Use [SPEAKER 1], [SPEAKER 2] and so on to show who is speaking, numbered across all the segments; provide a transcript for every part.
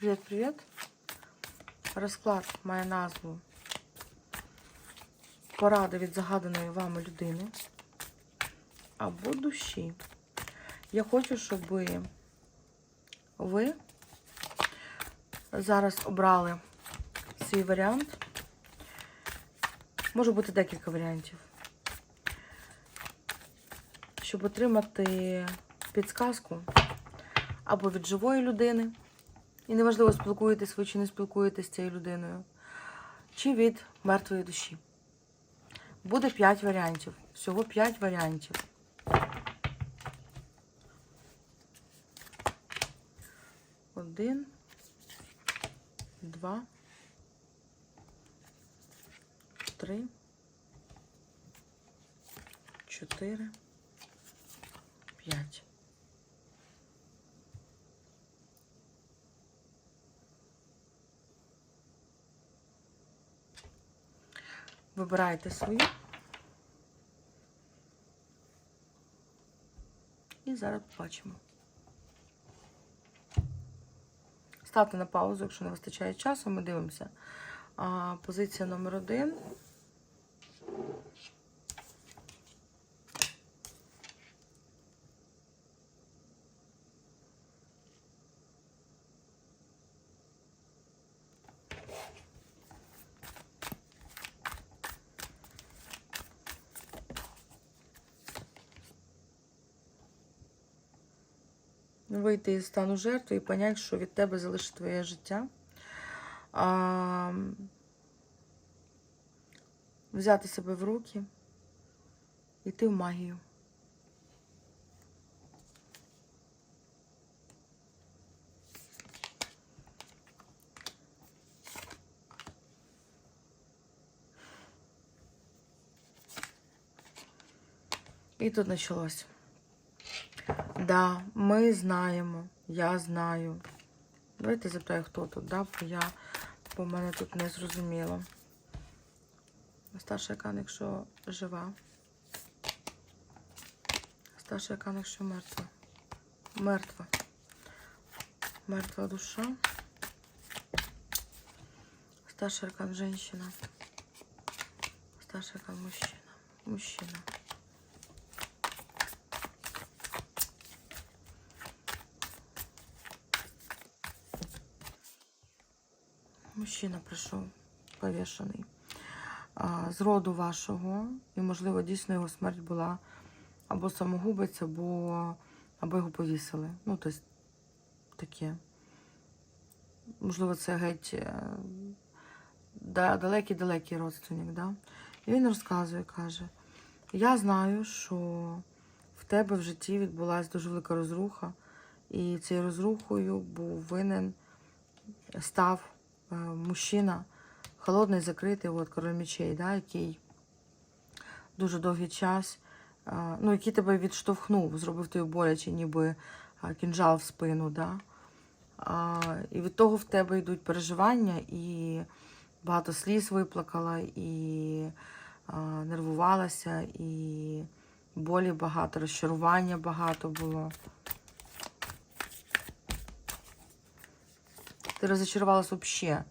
[SPEAKER 1] Привіт-привіт. Розклад має назву Порада від загаданої вами людини або душі. Я хочу, щоб ви зараз обрали свій варіант. Може бути декілька варіантів. Щоб отримати підсказку або від живої людини. І неважливо, спілкуєтесь ви чи не спілкуєтесь з цією людиною, чи від мертвої душі. Буде 5 варіантів. Всього 5 варіантів. Один, два, три, чотири, п'ять. Вибираєте свою. І зараз побачимо. Ставте на паузу, якщо не вистачає часу, ми дивимося. Позиція номер один. Вийти із стану жертви і поняти, що від тебе залишить твоє життя. А, взяти себе в руки, йти в магію. І тут почалось. Да, ми знаємо, я знаю. Давайте запитаю, хто тут, да, бо я, бо мене тут не зрозуміло. Старша Якан, якщо жива. Старша Якан, якщо мертва. Мертва. Мертва душа. Старша Аркан женщина. Старша Аркан мужчина. Мужчина. Мужчина прийшов повішений з роду вашого, і, можливо, дійсно його смерть була або самогубець, або, або його повісили. Ну, тобто таке. Можливо, це геть е, далекий-далекий родственник. Да? І він розказує, каже: Я знаю, що в тебе в житті відбулася дуже велика розруха, і цією розрухою був винен, став мужчина, холодний, закритий, от король мечей, да, який дуже довгий час, е, ну, який тебе відштовхнув, зробив тобі боляче, ніби е, кінжал в спину. Да? І від того в тебе йдуть переживання, і багато сліз виплакала, і нервувалася, і болі багато, розчарування багато було. Ти розчарувалась взагалі.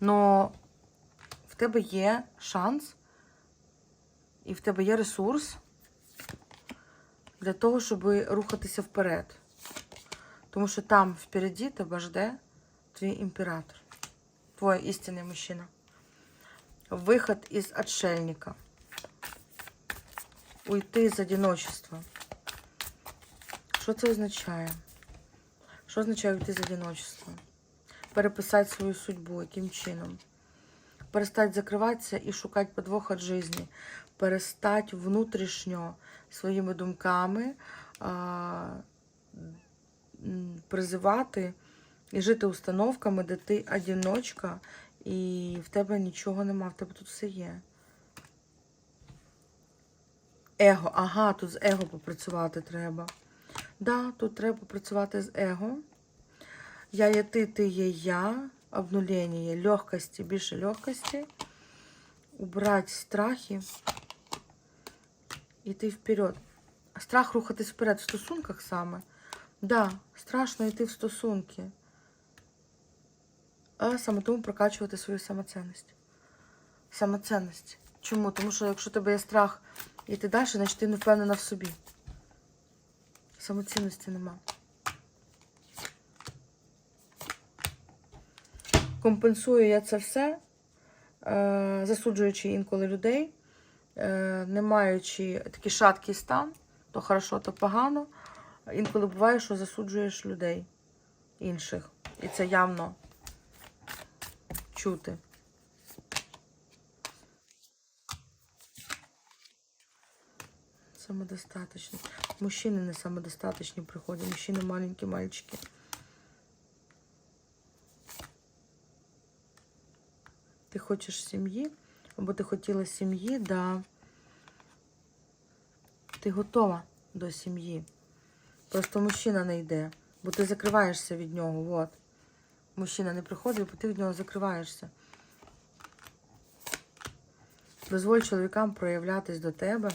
[SPEAKER 1] Но в тебе є шанс, і в тебе є ресурс для того, щоб рухатися вперед. Тому що там впереді тебе жде твій імператор, твой істинний мужчина. Виход із отшельника. Уйти з одиночества. Що це означає? Що означає уйти з одиночества? Переписати свою судьбу, яким чином? Перестати закриватися і шукати подвох від житті. Перестати внутрішньо своїми думками а, призивати і жити установками, де ти одиночка, і в тебе нічого нема, в тебе тут все є. Его, ага, тут з его попрацювати треба. Да, тут треба попрацювати з его. Я є ти, ти є я. Обнулення, легкості, більше легкості. Убрати страхи. Іти вперед. Страх рухатись вперед в стосунках саме. Да, страшно йти в стосунки. А саме тому прокачувати свою самоцінність. Самоцінність. Чому? Тому що якщо у тебе є страх йти далі, значить ти не впевнена в собі. Самоцінності нема. Компенсую я це все, е, засуджуючи інколи людей, е, не маючи такий шаткий стан, то хорошо, то погано. Інколи буває, що засуджуєш людей інших. І це явно чути. Самодостаточні. Мужчини не самодостаточні приходять, мужчини маленькі мальчики. Ти хочеш сім'ї, або ти хотіла сім'ї, да. Ти готова до сім'ї. Просто мужчина не йде, бо ти закриваєшся від нього. От. Мужчина не приходить, бо ти від нього закриваєшся. Дозволь чоловікам проявлятись до тебе.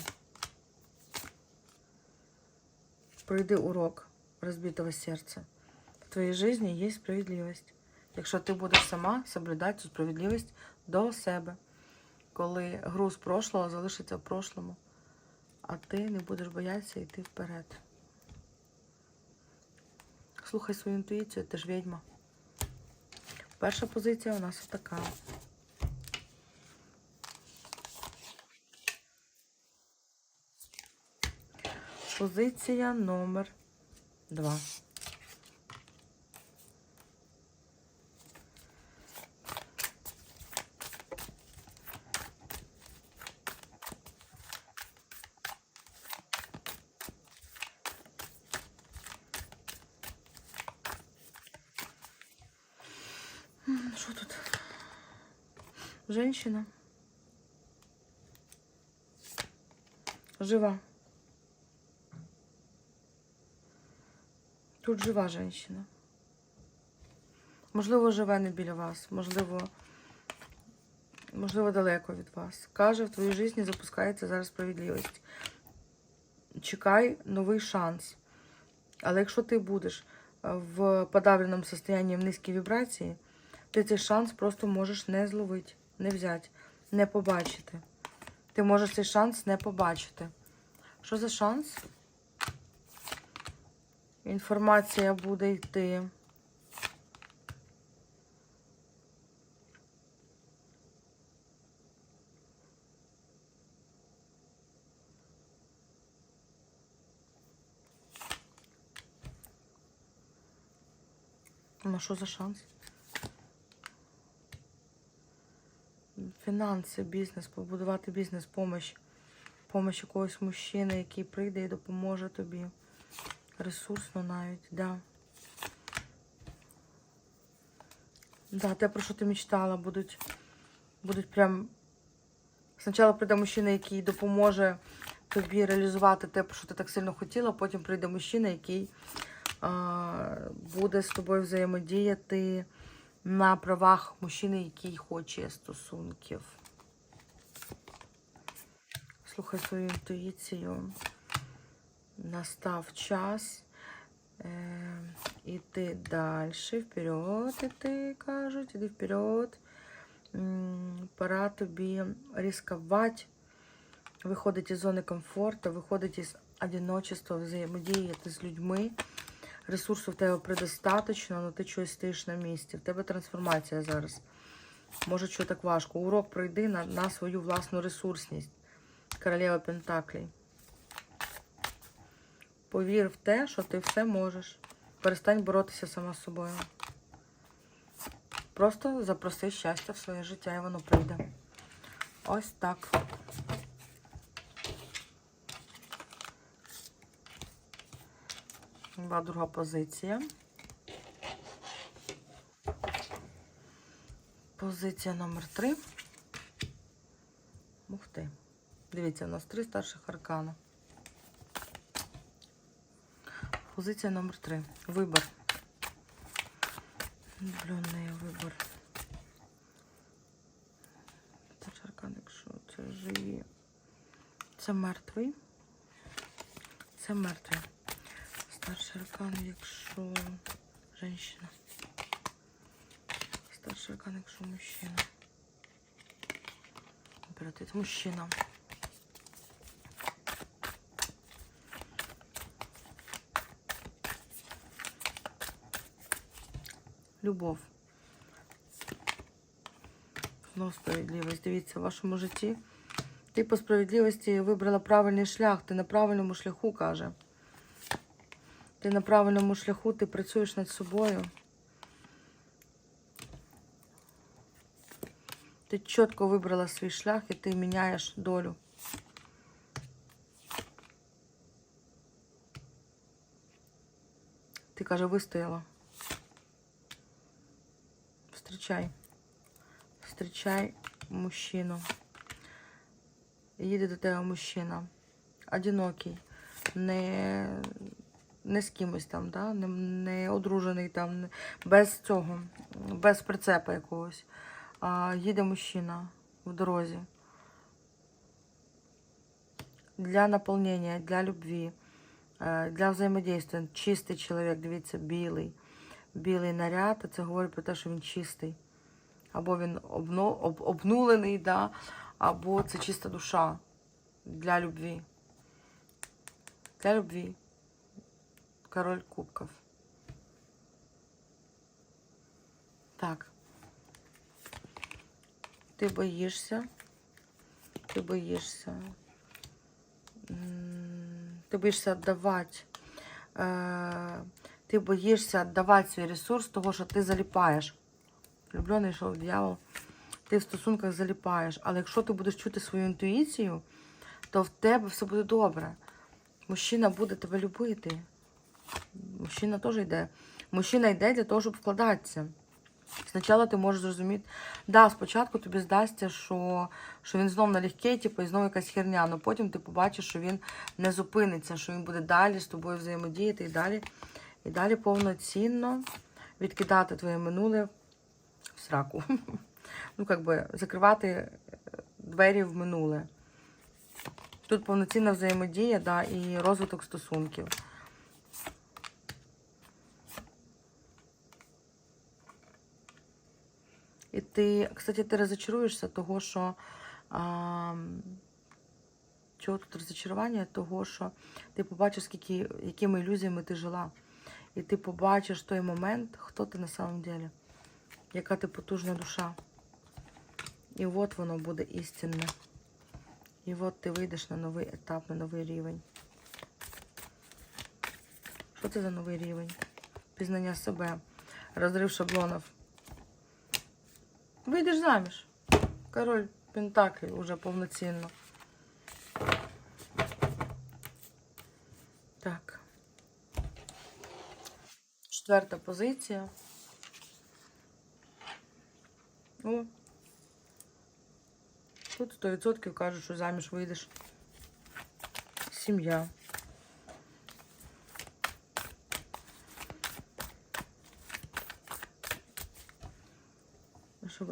[SPEAKER 1] Пройди урок розбитого серця. В твоїй житті є справедливість. Якщо ти будеш сама соблюдати цю справедливість до себе, коли груз прошлого залишиться в прошлому, а ти не будеш боятися йти вперед. Слухай свою інтуїцію, ти ж відьма. Перша позиція у нас така. Позиція номер 2. Женщина. Жива. Тут жива жінка. Можливо, живе не біля вас, можливо, можливо, далеко від вас. Каже, в твоїй житті запускається зараз справедливість. Чекай новий шанс. Але якщо ти будеш е, в подавленому состоянні в низькій вібрації, ти цей шанс просто можеш не зловити, не взяти, не побачити. Ти можеш цей шанс не побачити. Що за шанс? Інформація буде йти. Ну, що за шанс? Фінанси, бізнес, побудувати бізнес, помощь. Помощь якогось мужчини, який прийде і допоможе тобі. Ресурсно навіть, да. Да, те, про що ти мечтала, будуть, будуть прям. Спочатку прийде мужчина, який допоможе тобі реалізувати те, про що ти так сильно хотіла, потім прийде мужчина, який а, буде з тобою взаємодіяти на правах мужчини, який хоче стосунків. Слухай свою інтуїцію. Настав час е, іти далі, вперед, іти, кажуть, іди вперед. Пора тобі ризикувати, виходити із зони комфорту, виходити із одиночества, взаємодіяти з людьми. Ресурсу в тебе предостаточно, але ти чогось стоїш на місці. В тебе трансформація зараз. Може, що так важко. Урок пройди на, на свою власну ресурсність. Королева Пентаклей. Повір в те, що ти все можеш. Перестань боротися сама з собою. Просто запроси щастя в своє життя і воно прийде. Ось так. Була друга позиція. Позиція номер три. Ух ти. Дивіться, у нас три старших аркана. Позиція номер три. Вибор. Влюблений вибор. Старший аркан, якщо це живі. Це мертвий. Це мертвий. Старший аркан, якщо жінка. Старший аркан, якщо мужчина. Імператриць. Мужчина. Любов. Знову справедливість. Дивіться, в вашому житті. Ти по справедливості вибрала правильний шлях. Ти на правильному шляху, каже. Ти на правильному шляху, ти працюєш над собою. Ти чітко вибрала свій шлях і ти міняєш долю. Ти каже, вистояла. Встречай. Встречай мужчину. Їде до тебе мужчина. Одинокий. Не, не з кимось там, да? не, не одружений там, без цього, без прицепа якогось. А, їде мужчина в дорозі. Для наповнення, для любві, е, для взаємодействия. Чистий чоловік, дивіться, білий. Білий наряд, а це говорить про те, що він чистий. Або він обнулений, да? або це чиста душа для любві. Для любві. Король кубків. Так. Ти боїшся. Ти боїшся. М, Ти боїшся віддавати. Е, Ти боїшся віддавати свій ресурс, того, що ти заліпаєш. Влюблений йшов дьявол. Ти в стосунках заліпаєш. Але якщо ти будеш чути свою інтуїцію, то в тебе все буде добре. Мужчина буде тебе любити. Мужчина теж йде. Мужчина йде для того, щоб вкладатися. Спочатку ти можеш зрозуміти, да, спочатку тобі здасться, що, що він знов налегке, типу, і знову якась херня, але потім ти побачиш, що він не зупиниться, що він буде далі з тобою взаємодіяти і далі, і далі повноцінно відкидати твоє минуле в сраку. Ну, як би, закривати е, двері в минуле. Тут повноцінна взаємодія, да, і розвиток стосунків. Ти, кстати, ти розочаруєшся того, що. А, чого тут розочарування? Того, що ти побачиш, скільки, якими ілюзіями ти жила. І ти побачиш той момент, хто ти на самом деле, яка ти потужна душа. І от воно буде істинне. І от ти вийдеш на новий етап, на новий рівень. Що це за новий рівень? Пізнання себе, розрив шаблонів. Вийдеш заміж. Король Пентаклів уже повноцінно. Так. Четверта позиція. О. Тут 100% кажуть, що заміж вийдеш. Сім'я.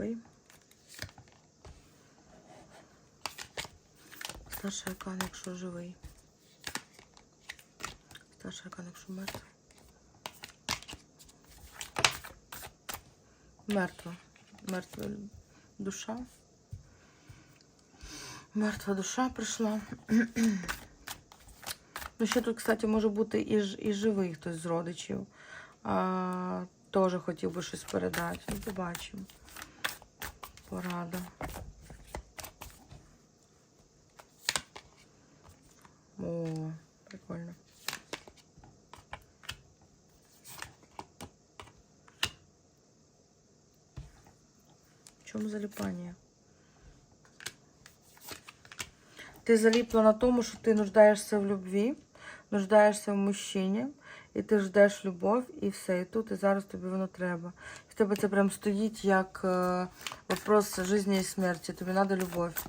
[SPEAKER 1] Живий. Старший аркан, якщо живий. Старший аркан, якщо мертвий. Мертва. Мертва душа. Мертва душа прийшла. Ну, ще тут, кстати, може бути і, і живий хтось з родичів. А, теж хотів би щось передати. Ну, побачимо. Порада. О, прикольно. В чому заліпання? Ти заліпла на тому, що ти нуждаєшся в любві, нуждаєшся в мужчині, і ти ждеш любов, і все. І тут і зараз тобі воно треба. В тебе це прям стоїть як е, вопрос життя і смерті. Тобі треба любов.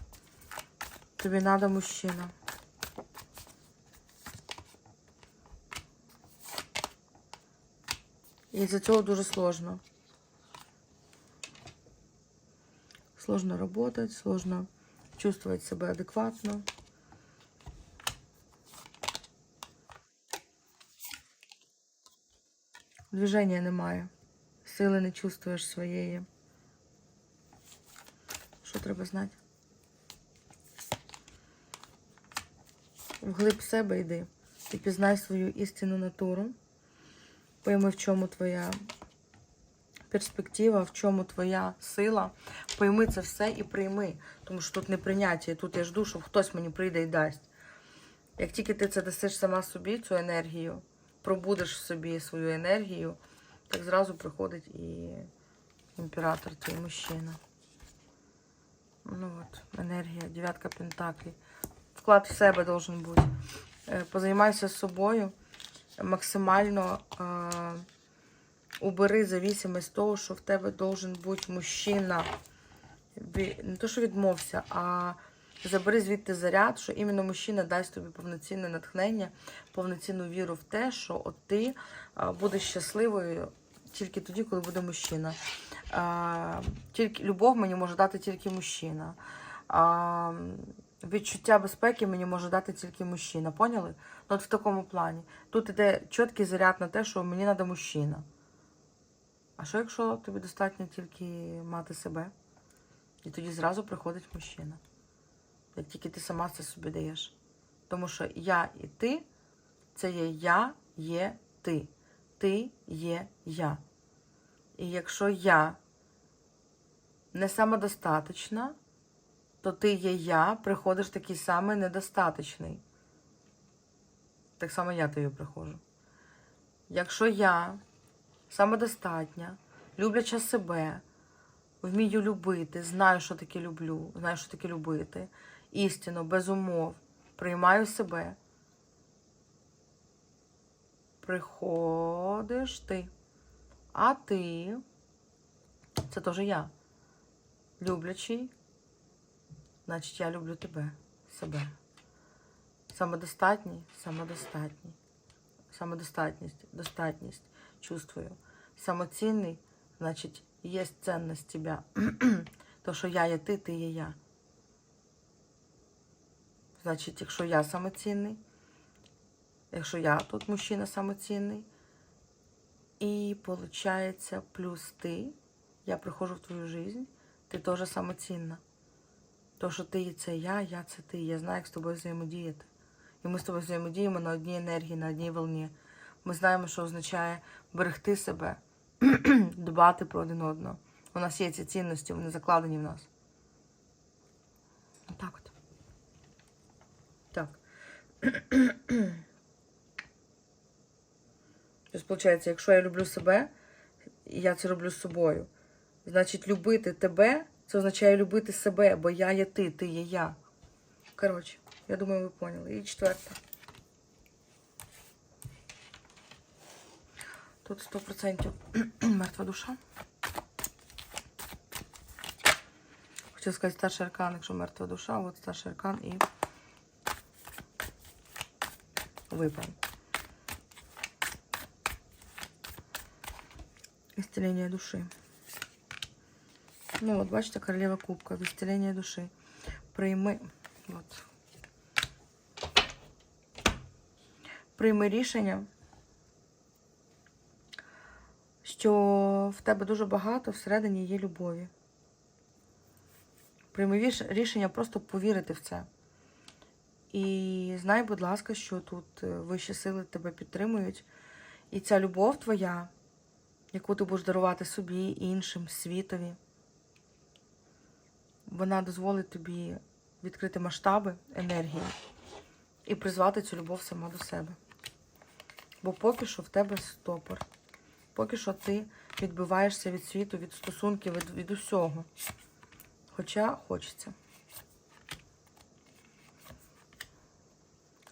[SPEAKER 1] Тобі треба мужчина. І за цього дуже сложно. Сложно работать, сложно чувствовать себя адекватно. Движення немає. Сили не чувствуєш своєї. Що треба знати? Вглиб себе йди. І пізнай свою істинну натуру. Пойми, в чому твоя перспектива, в чому твоя сила. Пойми це все і прийми. Тому що тут не прийняття, і тут я жду, що хтось мені прийде і дасть. Як тільки ти це дасиш сама собі, цю енергію, пробудеш в собі свою енергію, так зразу приходить і імператор, твій мужчина. Ну от, енергія, дев'ятка пентаклів. Вклад в себе должен бути. Е, Позаймайся собою, максимально е, убери зависимость того, що в тебе должен бути мужчина. Не то, що відмовся, а забери звідти заряд, що іменно мужчина дасть тобі повноцінне натхнення, повноцінну віру в те, що от ти будеш щасливою тільки тоді, коли буде мужчина. Тільки любов мені може дати тільки мужчина. Відчуття безпеки мені може дати тільки мужчина. Поняли? Ну, от в такому плані. Тут іде чіткий заряд на те, що мені треба мужчина. А що якщо тобі достатньо тільки мати себе? І тоді зразу приходить мужчина. Тільки ти сама це собі даєш. Тому що я і ти це є я, є ти. Ти є я. І якщо я не самодостаточна, то ти є я, приходиш такий самий недостаточний. Так само я тобі приходжу. Якщо я самодостатня, любляча себе, вмію любити, знаю, що таке люблю, знаю, що таке любити, істинно, без умов, приймаю себе. Приходиш ти. А ти, це теж я. Люблячий, значить я люблю тебе, себе. Самодостатній, самодостатній. Самодостатність, достатність чувствую. Самоцінний, значить, є цінність тебе. То, що я є ти, ти є я. Значить, якщо я самоцінний, якщо я тут мужчина самоцінний, і виходить, плюс ти, я приходжу в твою жизнь, ти теж самоцінна. То, що ти це я, я це ти. Я знаю, як з тобою взаємодіяти. І ми з тобою взаємодіємо на одній енергії, на одній волні. Ми знаємо, що означає берегти себе, дбати про один одного. У нас є ці цінності, вони закладені в нас. Так от. Тобто, виходить, якщо я люблю себе, і я це роблю з собою, значить, любити тебе це означає любити себе, бо я є ти, ти є я. Коротше, я думаю, ви поняли. І четверта. Тут 100% мертва душа. Хотів сказати старший аркан, якщо мертва душа, от старший аркан і випав. Исцеление души. Ну, от, бачите, королева кубка, исцеление души. Прийми. От. Прийми рішення, що в тебе дуже багато всередині є любові. Прийми рішення просто повірити в це. І знай, будь ласка, що тут е, вищі сили тебе підтримують. І ця любов твоя, яку ти будеш дарувати собі, іншим, світові, вона дозволить тобі відкрити масштаби енергії і призвати цю любов сама до себе. Бо поки що в тебе стопор. Поки що ти відбиваєшся від світу, від стосунків, від, від усього. Хоча хочеться.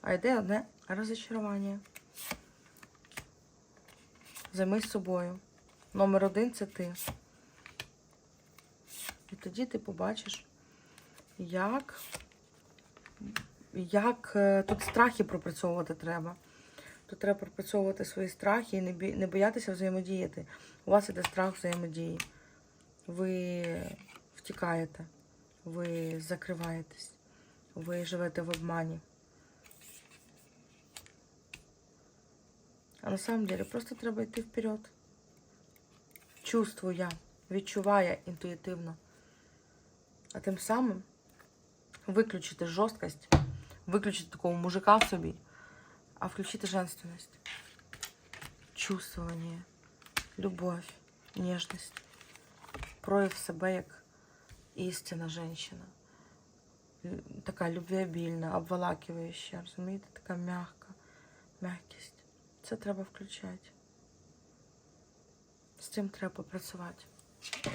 [SPEAKER 1] А йде одне розчарування. Займись собою. Номер один це ти. І тоді ти побачиш, як, як е, тут страхи пропрацьовувати треба. Тут треба пропрацьовувати свої страхи і не, боятися взаємодіяти. У вас іде страх взаємодії. Ви втікаєте, ви закриваєтесь, ви живете в обмані. А на самом деле просто треба йти вперед. Чувствуя, відчуває інтуїтивно. А тим самим виключити жорсткость, виключити такого мужика в собі, а включити женственность, чувствование, любовь, ніжність, прояв себе як істинна жінка. Л- Така любвеобільна, обволакивающа, розумієте, така м'яка, м'якість. Це треба включати. З цим треба попрацювати.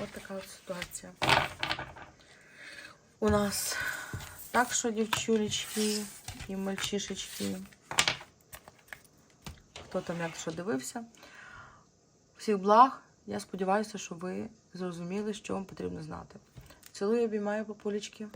[SPEAKER 1] Ось така от ситуація. У нас так що, дівчулечки і мальчишечки. Хто там як що дивився. Всіх благ. Я сподіваюся, що ви зрозуміли, що вам потрібно знати. Цілую, обіймаю по полічки.